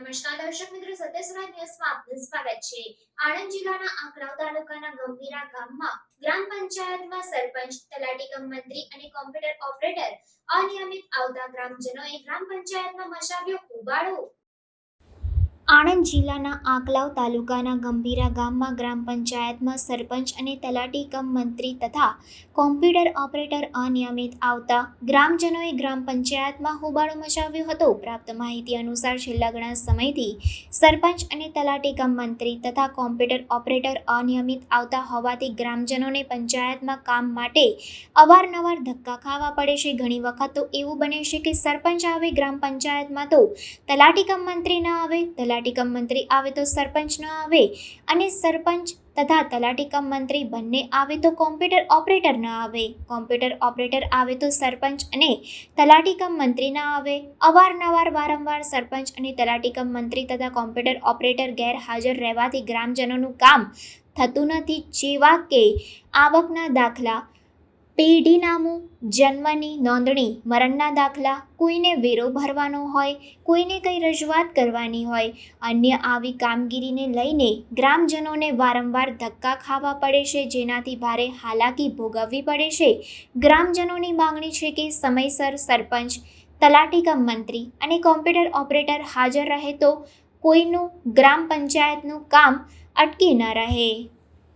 દર્શક મિત્રો, સત્યસુરા ન્યૂઝમાં આપનું સ્વાગત છે. આણંદ જિલ્લાના આંકલાવ તાલુકાના ગંભીરા ગામમાં ગ્રામ પંચાયતમાં સરપંચ, તલાટી કમ મંત્રી અને કોમ્પ્યુટર ઓપરેટર અનિયમિત આવતા ગ્રામજનોએ ગ્રામ પંચાયતમાં મચાવ્યો હોબાળો આણંદ જિલ્લાના આંકલાવ તાલુકાના ગંભીરા ગામમાં ગ્રામ પંચાયતમાં સરપંચ અને તલાટી કમ મંત્રી તથા કોમ્પ્યુટર ઓપરેટર અનિયમિત આવતા ગ્રામજનોએ ગ્રામ પંચાયતમાં હોબાળો મચાવ્યો હતો. પ્રાપ્ત માહિતી અનુસાર છેલ્લા ઘણા સમયથી સરપંચ અને તલાટી કમ મંત્રી તથા કોમ્પ્યુટર ઓપરેટર અનિયમિત આવતા હોવાથી ગ્રામજનોને પંચાયતમાં કામ માટે અવારનવાર ધક્કા ખાવા પડે છે. ઘણી વખત તો એવું બને છે કે સરપંચ આવે ગ્રામ પંચાયતમાં તો તલાટી કમ મંત્રી ન આવે તલાટી કમ મંત્રી આવે તો સરપંચ ન આવે અને સરપંચ તથા તલાટી કમ મંત્રી બંને આવે તો કોમ્પ્યુટર ઓપરેટર ન આવે. કોમ્પ્યુટર ઓપરેટર આવે તો સરપંચ અને તલાટી કમ મંત્રી ન આવે. અવારનવાર, વારંવાર સરપંચ અને તલાટી કમ મંત્રી તથા કોમ્પ્યુટર ઓપરેટર ગેરહાજર રહેવાથી ગ્રામજનોનું કામ થતું નથી, જેવા કે આવકના દાખલા પેઢીનામું, જન્મની નોંધણી, મરણના દાખલા, કોઈને વેરો ભરવાનો હોય, કોઈને કંઈ રજૂઆત કરવાની હોય, અન્ય આવી કામગીરીને લઈને ગ્રામજનોને વારંવાર ધક્કા ખાવા પડે છે, જેનાથી ભારે હાલાકી ભોગવવી પડે છે. ગ્રામજનોની માંગણી છે કે સમયસર સરપંચ, તલાટી કમ મંત્રી અને કોમ્પ્યુટર ઓપરેટર હાજર રહે તો કોઈનું ગ્રામ પંચાયતનું કામ અટકી ન રહે.